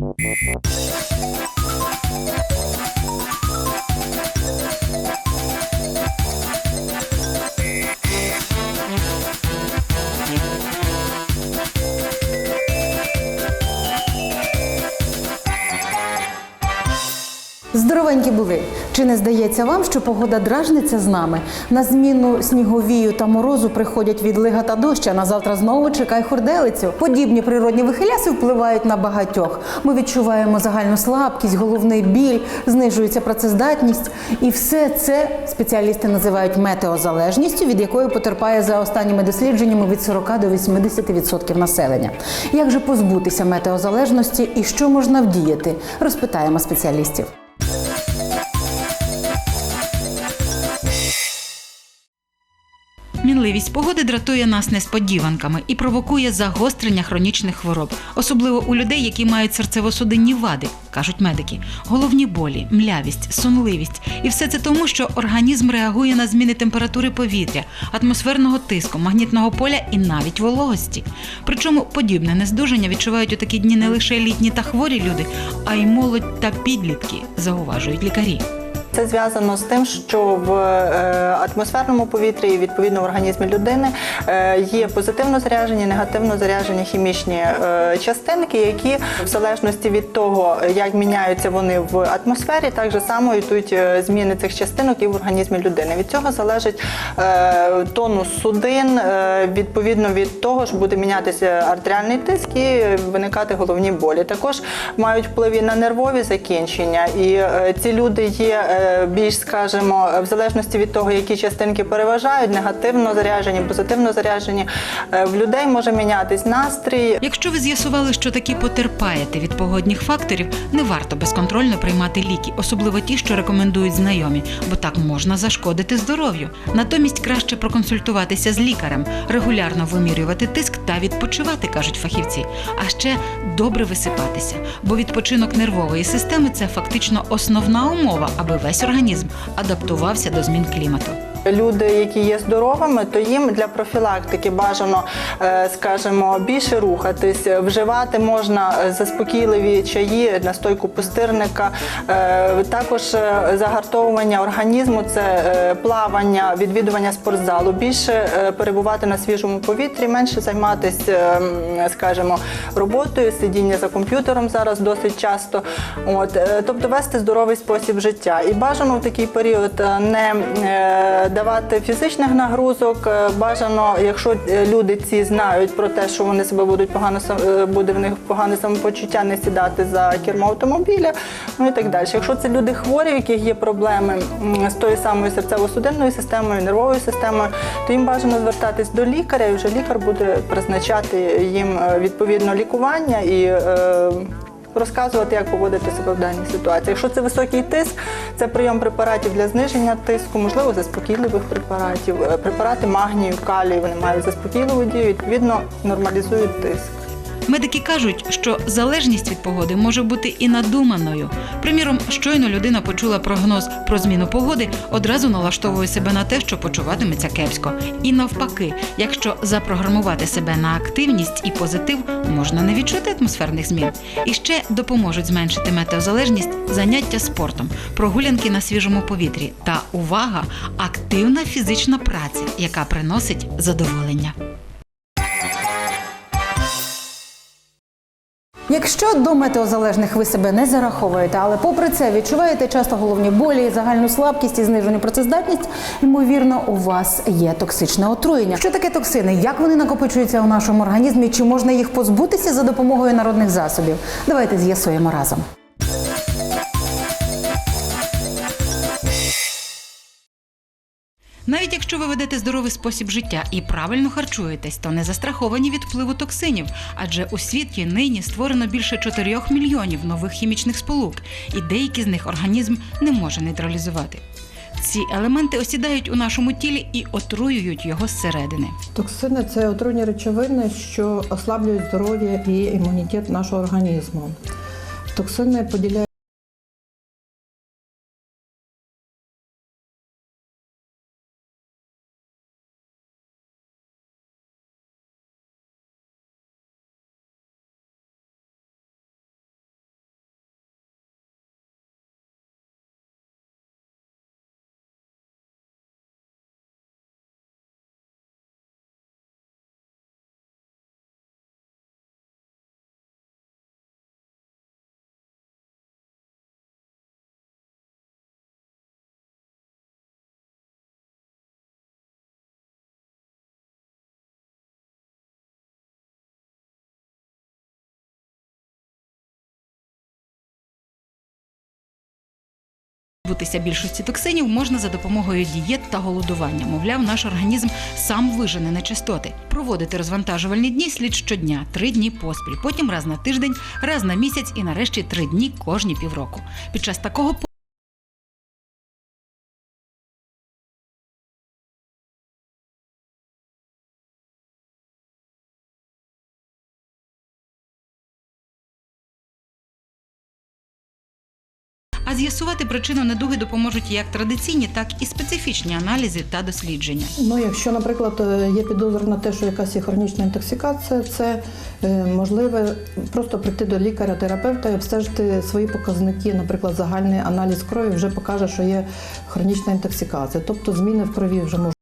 Thank you. Здоровенькі були. Чи не здається вам, що погода дражниться з нами? На зміну сніговію та морозу приходять відлига та дощ, а на завтра знову чекай хурделицю. Подібні природні вихиляси впливають на багатьох. Ми відчуваємо загальну слабкість, головний біль, знижується працездатність. І все це спеціалісти називають метеозалежністю, від якої потерпає за останніми дослідженнями від 40 до 80% населення. Як же позбутися метеозалежності і що можна вдіяти? Розпитаємо спеціалістів. Мінливість погоди дратує нас несподіванками і провокує загострення хронічних хвороб, особливо у людей, які мають серцево-судинні вади, кажуть медики. Головні болі, млявість, сонливість. І все це тому, що організм реагує на зміни температури повітря, атмосферного тиску, магнітного поля і навіть вологості. Причому подібне нездужання відчувають у такі дні не лише літні та хворі люди, а й молодь та підлітки, зауважують лікарі. Це зв'язано з тим, що в е, атмосферному повітрі і відповідно в організмі людини е, є позитивно заряджені, негативно заряджені хімічні е, частинки, які в залежності від того, як міняються вони в атмосфері, так само йдуть зміни цих частинок і в організмі людини. Від цього залежить тонус судин, відповідно від того ж буде мінятися артеріальний тиск і виникати головні болі. Також мають вплив на нервові закінчення, і ці люди є більш, скажімо, в залежності від того, які частинки переважають, негативно заряджені, позитивно заряджені. Е, В людей може мінятись настрій. Якщо ви з'ясували, що таки потерпаєте від погодних факторів, не варто безконтрольно приймати ліки, особливо ті, що рекомендують знайомі, бо так можна зашкодити здоров'ю. Натомість краще проконсультуватися з лікарем, регулярно вимірювати тиск та відпочивати, кажуть фахівці. А ще добре висипатися, бо відпочинок нервової системи це фактично основна умова, аби весь організм адаптувався до змін клімату. Люди, які є здоровими, то їм для профілактики бажано, е, скажімо, більше рухатись, вживати можна заспокійливі чаї, настойку пустирника, Е, також е, загартовування організму, це е, плавання, відвідування спортзалу, більше е, перебувати на свіжому повітрі, менше займатися, скажімо, роботою, сидіння за комп'ютером зараз досить часто. От, е, тобто вести здоровий спосіб життя. І бажано в такий період е, не е, давати фізичних нагрузок. Е, Бажано, якщо е, люди ці знають про те, що вони себе будуть погано е, буде в них погане самопочуття, не сідати за кермо автомобіля, ну і так далі. Якщо це люди хворі, в яких є проблеми з тою самою серцево-судинною системою, нервовою системою, то їм бажано звертатись до лікаря, і вже лікар буде призначати їм відповідно лікування і. Розказувати, як поводити себе в даній ситуації. Якщо це високий тиск, це прийом препаратів для зниження тиску, можливо, заспокійливих препаратів, Е, препарати магнію, калію, вони мають заспокійливу дію, відповідно нормалізують тиск. Медики кажуть, що залежність від погоди може бути і надуманою. Приміром, щойно людина почула прогноз про зміну погоди, одразу налаштовує себе на те, що почуватиметься кепсько. І навпаки, якщо запрограмувати себе на активність і позитив, можна не відчути атмосферних змін. І ще допоможуть зменшити метеозалежність заняття спортом, прогулянки на свіжому повітрі та увага, активна фізична праця, яка приносить задоволення. Якщо до метеозалежних ви себе не зараховуєте, але попри це відчуваєте часто головні болі, загальну слабкість і знижену працездатність, ймовірно, у вас є токсичне отруєння. Що таке токсини? Як вони накопичуються у нашому організмі? Чи можна їх позбутися за допомогою народних засобів? Давайте з'ясуємо разом. Навіть якщо ви ведете здоровий спосіб життя і правильно харчуєтесь, то не застраховані від впливу токсинів, адже у світі нині створено більше 4 мільйонів нових хімічних сполук, і деякі з них організм не може нейтралізувати. Ці елементи осідають у нашому тілі і отруюють його зсередини. Токсини це отруйні речовини, що ослаблюють здоров'я і імунітет нашого організму. Токсини поділяють. Позбутися більшості токсинів можна за допомогою дієт та голодування. Мовляв, наш організм сам вижене нечистоти. Проводити розвантажувальні дні слід щодня, три дні поспіль, потім раз на тиждень, раз на місяць і нарешті три дні кожні півроку. Під час такого з'ясувати причину недуги допоможуть як традиційні, так і специфічні аналізи та дослідження. Ну, якщо, наприклад, е, є підозра на те, що якась є хронічна інтоксикація, це можливо можливе просто прийти до лікаря-терапевта і обстежити свої показники. Наприклад, загальний аналіз крові вже покаже, що є хронічна інтоксикація, тобто зміни в крові вже можуть.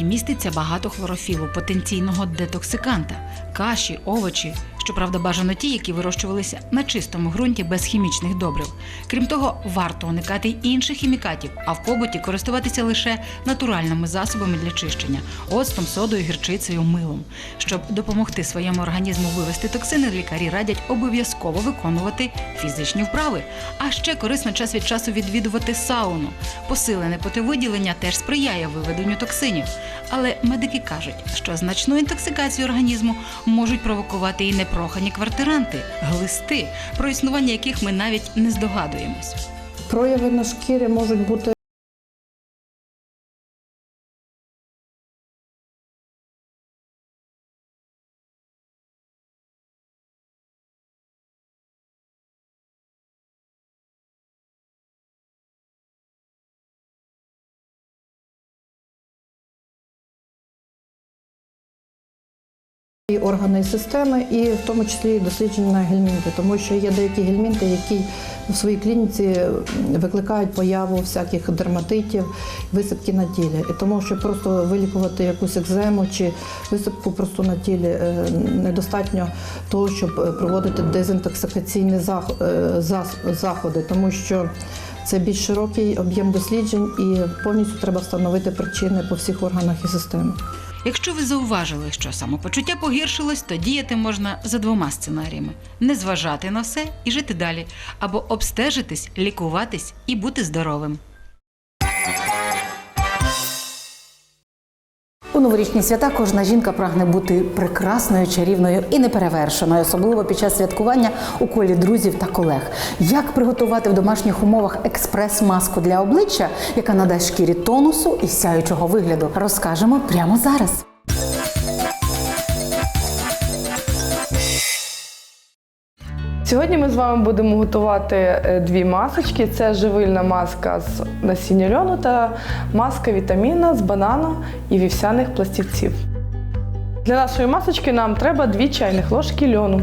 Якій міститься багато хлорофілу, потенційного детоксиканта, каші, овочі. Щоправда, бажано ті, які вирощувалися на чистому ґрунті без хімічних добрив. Крім того, варто уникати й інших хімікатів, а в побуті користуватися лише натуральними засобами для чищення оцтом, содою, гірчицею, милом. Щоб допомогти своєму організму вивести токсини, лікарі радять обов'язково виконувати фізичні вправи. А ще корисно час від часу відвідувати сауну. Посилене потивиділення теж сприяє виведенню токсинів. Але медики кажуть, що значну інтоксикацію організму можуть провокувати і непрохані квартиранти, глисти, про існування яких ми навіть не здогадуємось. Прояви на шкірі можуть бути і органи і системи, і в тому числі дослідження на гельмінти, тому що є деякі гельмінти, які в своїй клініці викликають появу всяких дерматитів, висипки на тілі. І тому, що просто вилікувати якусь екзему чи висипку просто на тілі е, недостатньо того, щоб е, проводити дезінтоксикаційні е, заходи, тому що це більш широкий об'єм досліджень і повністю треба встановити причини по всіх органах і системах. Якщо ви зауважили, що самопочуття погіршилось, то діяти можна за двома сценаріями: не зважати на все і жити далі, або обстежитись, лікуватись і бути здоровим. Новорічні свята кожна жінка прагне бути прекрасною, чарівною і неперевершеною, особливо під час святкування у колі друзів та колег. Як приготувати в домашніх умовах експрес-маску для обличчя, яка надасть шкірі тонусу і сяючого вигляду, розкажемо прямо зараз. Сьогодні ми з вами будемо готувати е, дві масочки. Це живильна маска з насіння льону та маска вітаміна з банану і вівсяних пластівців. Для нашої масочки нам треба 2 чайних ложки льону.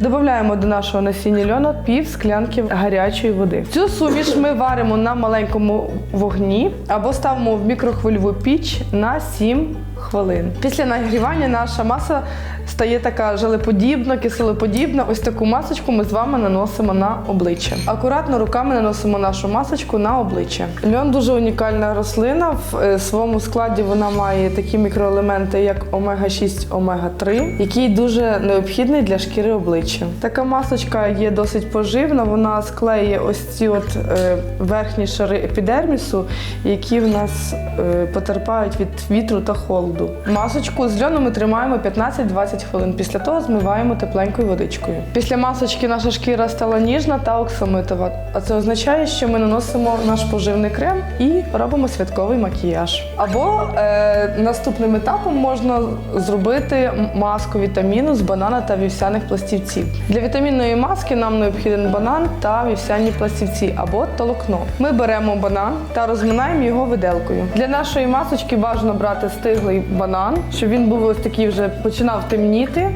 Додаємо до нашого насіння льону пів склянки гарячої води. Цю суміш ми варимо на маленькому вогні або ставимо в мікрохвильову піч на 7 хвилин. Після нагрівання наша маса стає така желеподібна, киселеподібна. Ось таку масочку ми з вами наносимо на обличчя. Акуратно руками наносимо нашу масочку на обличчя. Льон дуже унікальна рослина. В е, своєму складі вона має такі мікроелементи, як омега-6, омега-3, який дуже необхідний для шкіри обличчя. Така масочка є досить поживна. Вона склеює ось ці от е, верхні шари епідермісу, які в нас е, потерпають від вітру та холоду. Масочку з льону ми тримаємо 15-20 хвилин. Після того змиваємо тепленькою водичкою. Після масочки наша шкіра стала ніжна та оксамитова. А це означає, що ми наносимо наш поживний крем і робимо святковий макіяж. Або е, наступним етапом можна зробити маску вітаміну з банана та вівсяних пластівців. Для вітамінної маски нам необхіден банан та вівсяні пластівці або толокно. Ми беремо банан та розминаємо його виделкою. Для нашої масочки бажано брати стиглий банан, щоб він був ось такий вже починав темніти.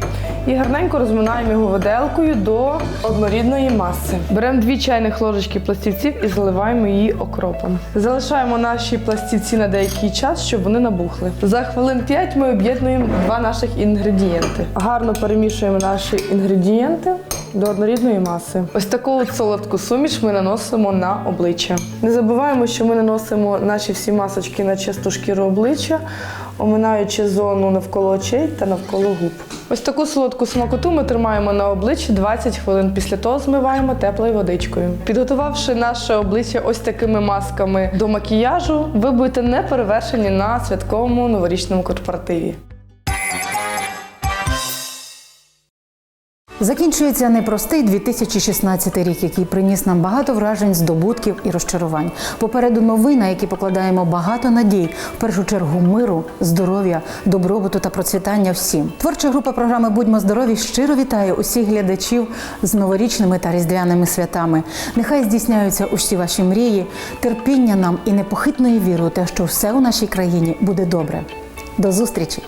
І гарненько розминаємо його виделкою до однорідної маси. Беремо дві чайних ложечки пластівців і заливаємо її окропом. Залишаємо наші пластівці на деякий час, щоб вони набухли. За хвилин 5 ми об'єднуємо два наших інгредієнти. Гарно перемішуємо наші інгредієнти до однорідної маси. Ось таку от солодку суміш ми наносимо на обличчя. Не забуваємо, що ми наносимо наші всі масочки на чисту шкіру обличчя, оминаючи зону навколо очей та навколо губ. Ось таку солодку смакоту ми тримаємо на обличчі 20 хвилин. Після того змиваємо теплою водичкою. Підготувавши наше обличчя ось такими масками до макіяжу, ви будете не перевершені на святковому новорічному корпоративі. Закінчується непростий 2016 рік, який приніс нам багато вражень, здобутків і розчарувань. Попереду новий, які покладаємо багато надій. В першу чергу миру, здоров'я, добробуту та процвітання всім. Творча група програми Будьмо здорові щиро вітає усіх глядачів з новорічними та різдвяними святами. Нехай здійсняються усі ваші мрії, терпіння нам і непохитної віри у те, що все у нашій країні буде добре. До зустрічі!